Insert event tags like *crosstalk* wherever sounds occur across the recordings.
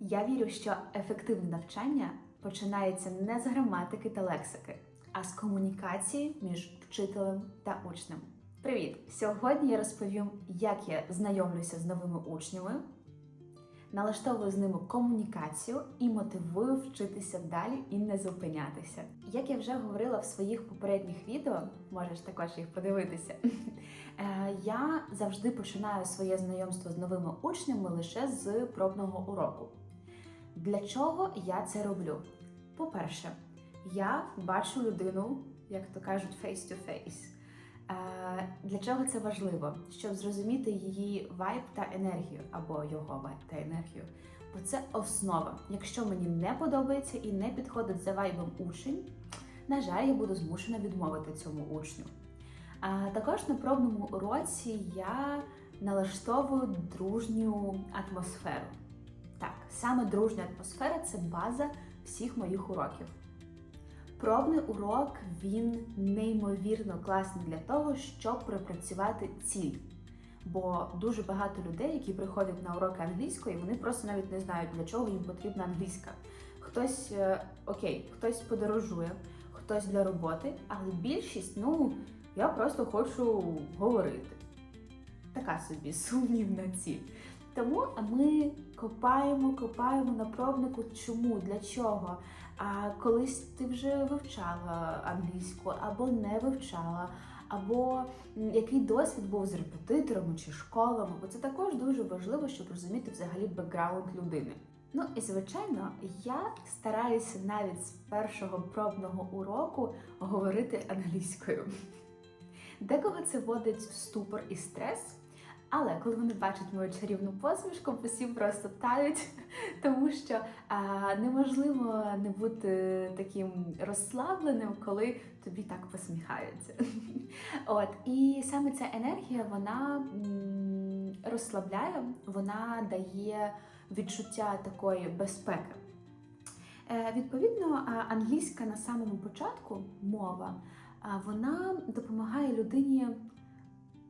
Я вірю, що ефективне навчання починається не з граматики та лексики, а з комунікації між вчителем та учнем. Привіт! Сьогодні я розповім, як я знайомлюся з новими учнями, налаштовую з ними комунікацію і мотивую вчитися далі і не зупинятися. Як я вже говорила в своїх попередніх відео, можеш також їх подивитися. *laughs* е, Я завжди починаю своє знайомство з новими учнями лише з пробного уроку. Для чого я це роблю? По-перше, я бачу людину, як то кажуть, face to face. Е, Для чого це важливо? Щоб зрозуміти її вайб та енергію, або його вайб та енергію. Бо це основа. Якщо мені не подобається і не підходить за вайбом учень, на жаль, я буду змушена відмовити цьому учню. А також на пробному уроці я налаштовую дружню атмосферу. Так, саме дружня атмосфера це база всіх моїх уроків. Пробний урок він неймовірно класний для того, щоб пропрацювати ціль. Бо дуже багато людей, які приходять на уроки англійської, вони просто навіть не знають, для чого їм потрібна англійська. Хтось е, окей, хтось подорожує, хтось для роботи, але більшість, ну я просто хочу говорити. Така собі сумнівна ціль. Тому ми копаємо, копаємо на пробнику. Чому? Для чого? А колись ти вже вивчала англійську або не вивчала, або який досвід був з репетиторами чи школами, бо це також дуже важливо, щоб розуміти взагалі бекграунд людини. Ну і звичайно, я стараюся навіть з першого пробного уроку говорити англійською. Декого це вводить в ступор і стрес. Але коли вони бачать мою чарівну посмішку, всі просто тають, *laughs* тому що а, неможливо не бути таким розслабленим, коли тобі так посміхаються. *laughs* От і саме ця енергія вона розслабляє, вона дає відчуття такої безпеки. Е, Відповідно, англійська на самому початку мова, вона допомагає людині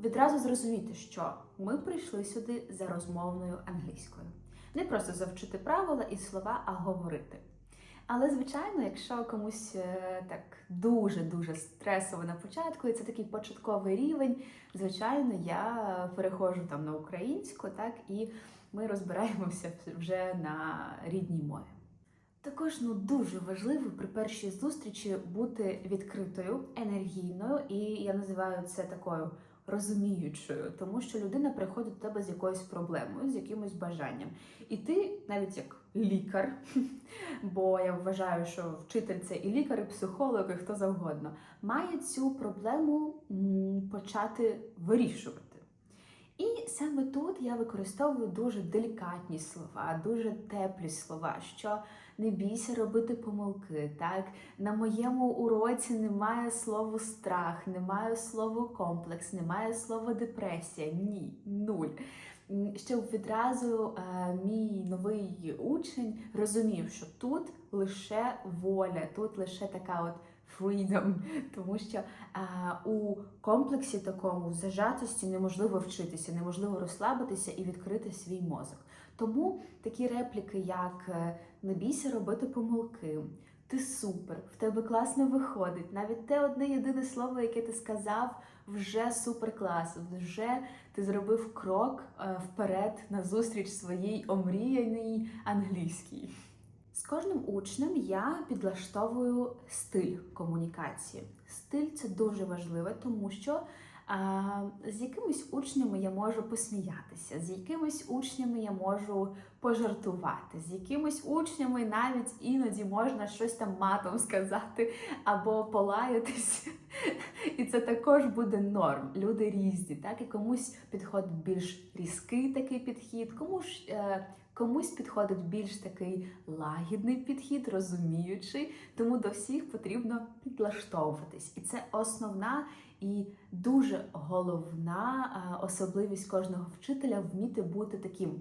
відразу зрозуміти, що ми прийшли сюди за розмовною англійською. Не просто завчити правила і слова, а говорити. Але, звичайно, якщо комусь е, так дуже-дуже стресово на початку, і це такий початковий рівень, звичайно, я переходжу там на українську, так, і ми розбираємося вже на рідній мові. Також ну дуже важливо при першій зустрічі бути відкритою, енергійною, і я називаю це такою розуміючою, тому що людина приходить до тебе з якоюсь проблемою, з якимось бажанням. І ти, навіть як лікар, *laughs* бо я вважаю, що вчитель це і лікар, і психолог, і хто завгодно, має цю проблему почати вирішувати. І саме тут я використовую дуже делікатні слова, дуже теплі слова, що не бійся робити помилки. Так на моєму уроці немає слова страх, немає слова комплекс, немає слова депресія. Ні, нуль. Щоб відразу е, мій новий учень розумів, що тут лише воля, тут лише така от freedom, тому що а, у комплексі такому зажатості неможливо вчитися, неможливо розслабитися і відкрити свій мозок. Тому такі репліки, як е, не бійся робити помилки, ти супер, в тебе класно виходить. Навіть те одне єдине слово, яке ти сказав, вже супер клас, вже ти зробив крок е, вперед назустріч своїй омріяній англійській. З кожним учнем я підлаштовую стиль комунікації. Стиль це дуже важливе, тому що з якимись учнями я можу посміятися, з якимись учнями я можу пожартувати, з якимись учнями навіть іноді можна щось там матом сказати або полаятись. І це також буде норм. Люди різні, так і комусь підходить більш різкий такий підхід, комусь. Е, Комусь підходить більш такий лагідний підхід, розуміючий, тому до всіх потрібно підлаштовуватись. І це основна і дуже головна особливість кожного вчителя вміти бути таким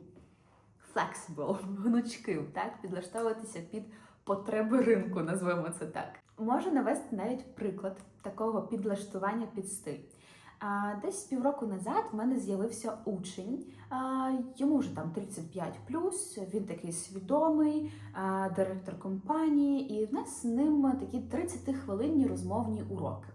flexible, *laughs* гнучким, так, підлаштовуватися під потреби ринку, назвемо це так. Можу навести навіть приклад такого підлаштування під стиль. Десь півроку назад в мене з'явився учень. Йому вже там 35 Він такий свідомий, директор компанії, і в нас з ним такі 30-хвилинні розмовні уроки.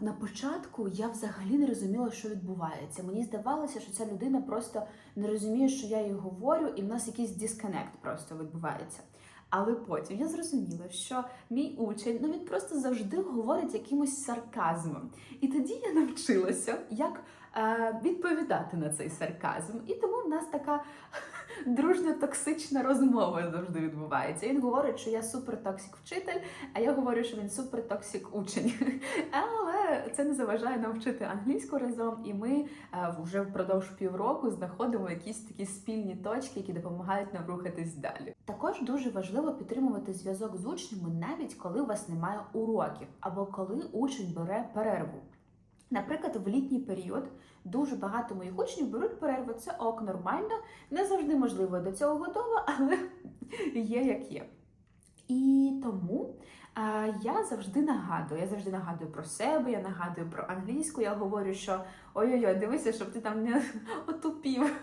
На початку я взагалі не розуміла, що відбувається. Мені здавалося, що ця людина просто не розуміє, що я їй говорю, і в нас якийсь дисконект просто відбувається. Але потім я зрозуміла, що мій учень ну він просто завжди говорить якимось сарказмом. І тоді я навчилася, як е, відповідати на цей сарказм. І тому в нас така дружня токсична розмова завжди відбувається. Він говорить, що я супертоксик вчитель, а я говорю, що він супертоксик учень. *laughs* Але це не заважає нам вчити англійську разом, і ми е, вже впродовж півроку знаходимо якісь такі спільні точки, які допомагають нам рухатись далі. Також дуже важливо підтримувати зв'язок з учнями, навіть коли у вас немає уроків, або коли учень бере перерву. Наприклад, в літній період дуже багато моїх учнів беруть перерву. Це ок, нормально, не завжди можливо до цього готова, *laughs* але є як є. І тому а, я завжди нагадую. Я завжди нагадую про себе, я нагадую про англійську. Я говорю, що ой-ой-ой, дивися, щоб ти там не *laughs* отупів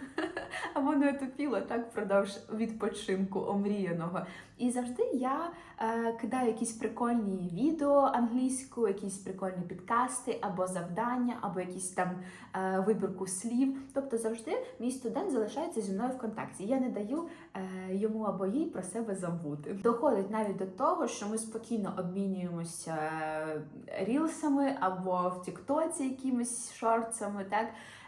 *laughs* або не отупіло так впродовж відпочинку омріяного. І завжди я е, кидаю якісь прикольні відео англійською, якісь прикольні підкасти, або завдання, або якісь там е, вибірку слів. Тобто завжди мій студент залишається зі мною в контакті. Я не даю е, йому або їй про себе забути. Доходить навіть до того, що ми спокійно обмінюємося е, рілсами або в Тіктоці якимись шортсами, так.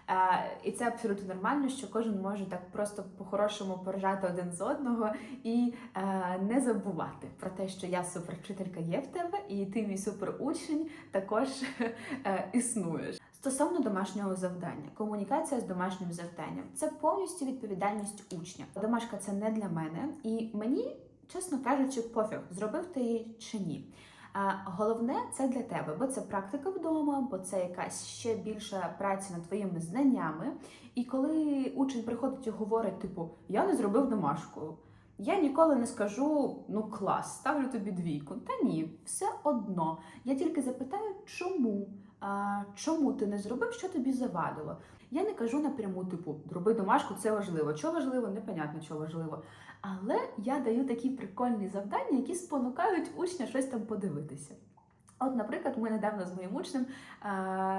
Е, і це абсолютно нормально, що кожен може так просто по-хорошому поржати один з одного і е, не забувати про те, що я супервчителька є в тебе, і ти мій суперучень також е, існуєш. Стосовно домашнього завдання, комунікація з домашнім завданням це повністю відповідальність учня. Домашка це не для мене, і мені, чесно кажучи, пофіг, зробив ти її чи ні. Головне це для тебе, бо це практика вдома, бо це якась ще більша праця над твоїми знаннями. І коли учень приходить і говорить, типу, я не зробив домашку. Я ніколи не скажу ну клас, ставлю тобі двійку. Та ні, все одно. Я тільки запитаю, чому? А, Чому ти не зробив, що тобі завадило? Я не кажу напряму, типу, зроби домашку, це важливо. Що важливо, непонятно, що важливо. Але я даю такі прикольні завдання, які спонукають учня щось там подивитися. От, наприклад, ми недавно з моїм учнем а,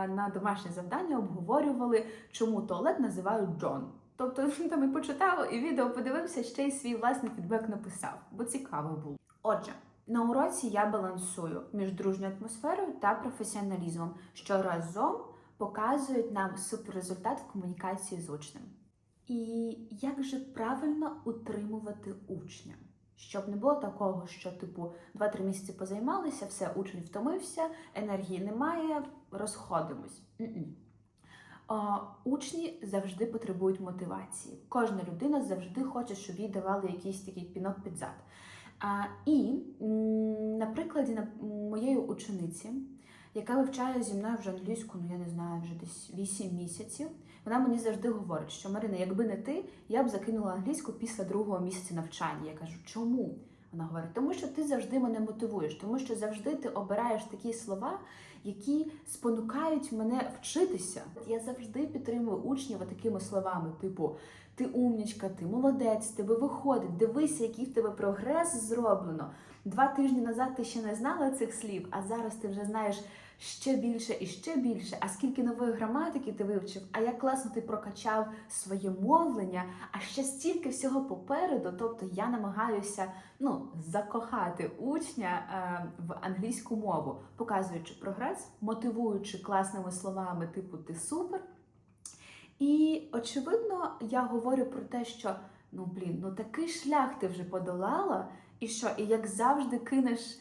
на домашнє завдання обговорювали, чому туалет називають Джон. Тобто він *laughs* там і почитав, і відео подивився, ще й свій власний фідбек написав, бо цікаво було. Отже, на уроці я балансую між дружньою атмосферою та професіоналізмом, що разом показують нам суперрезультат в комунікації з учнем. І як же правильно утримувати учня? Щоб не було такого, що, типу, 2-3 місяці позаймалися, все, учень втомився, енергії немає, розходимось. Н-н. А, учні завжди потребують мотивації. Кожна людина завжди хоче, щоб їй давали якийсь такий пінок під зад. А, і на прикладі на моєї учениці, яка вивчає зі мною вже англійську, ну я не знаю, вже десь 8 місяців. Вона мені завжди говорить, що Марина, якби не ти, я б закинула англійську після другого місяця навчання. Я кажу, чому? Вона говорить, тому що ти завжди мене мотивуєш, тому що завжди ти обираєш такі слова, які спонукають мене вчитися. Я завжди підтримую учнів такими словами, типу. Ти умнічка, ти молодець, тебе виходить, дивися, який в тебе прогрес зроблено. Два тижні назад ти ще не знала цих слів, а зараз ти вже знаєш ще більше і ще більше. А скільки нової граматики ти вивчив, а як класно ти прокачав своє мовлення, а ще стільки всього попереду. Тобто я намагаюся ну, закохати учня е, в англійську мову, показуючи прогрес, мотивуючи класними словами, типу ти супер. І очевидно, я говорю про те, що ну блін, ну такий шлях ти вже подолала, і що, і як завжди кинеш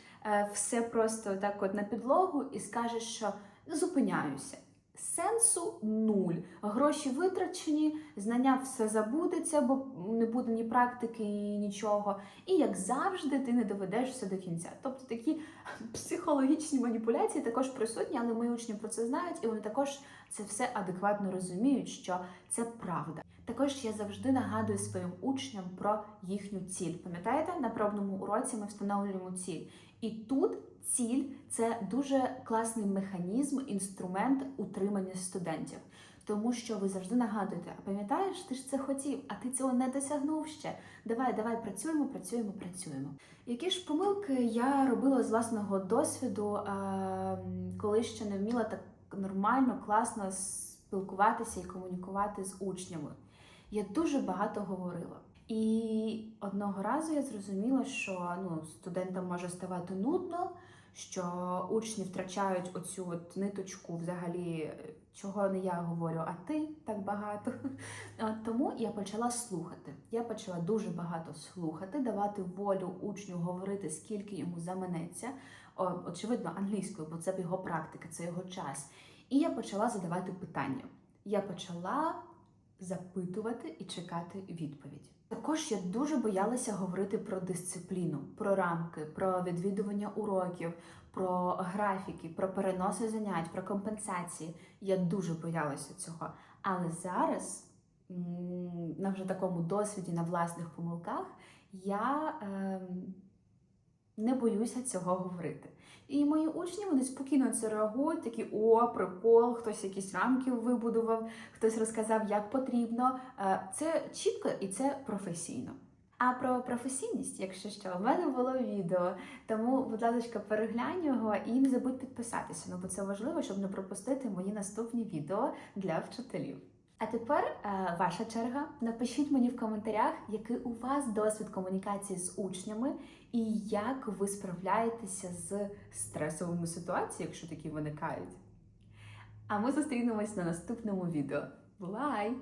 все просто так от на підлогу і скажеш, що зупиняюся. Сенсу нуль. Гроші витрачені, знання все забудеться, бо не буде ні практики, ні нічого. І як завжди, ти не доведеш все до кінця. Тобто такі психологічні маніпуляції також присутні, але мої учні про це знають, і вони також це все адекватно розуміють, що це правда. Також я завжди нагадую своїм учням про їхню ціль. Пам'ятаєте, на пробному уроці ми встановлюємо ціль. І тут ціль це дуже класний механізм, інструмент утримання студентів. Тому що ви завжди нагадуєте, а пам'ятаєш, ти ж це хотів, а ти цього не досягнув ще. Давай, давай працюємо, працюємо, працюємо. Які ж помилки я робила з власного досвіду, коли ще не вміла так нормально, класно спілкуватися і комунікувати з учнями? Я дуже багато говорила. Одного разу я зрозуміла, що ну, студентам може ставати нудно, що учні втрачають оцю от ниточку взагалі, чого не я говорю, а ти так багато. От Тому я почала слухати. Я почала дуже багато слухати, давати волю учню говорити, скільки йому заманеться. О, очевидно, англійською, бо це його практика, це його час. І я почала задавати питання. Я почала запитувати і чекати відповідь. Також я дуже боялася говорити про дисципліну, про рамки, про відвідування уроків, про графіки, про переноси занять, про компенсації. Я дуже боялася цього. Але зараз, на вже такому досвіді, на власних помилках, я ем, не боюся цього говорити. І мої учні вони спокійно це реагують, такі о, прикол, хтось якісь рамки вибудував, хтось розказав, як потрібно. Е, Це чітко і це професійно. А про професійність, якщо що, в мене було відео, тому, будь ласка, переглянь його і не забудь підписатися. Ну бо це важливо, щоб не пропустити мої наступні відео для вчителів. А тепер е, ваша черга. Напишіть мені в коментарях, який у вас досвід комунікації з учнями, і як ви справляєтеся з стресовими ситуаціями, якщо такі виникають. А ми зустрінемось на наступному відео. Бувай!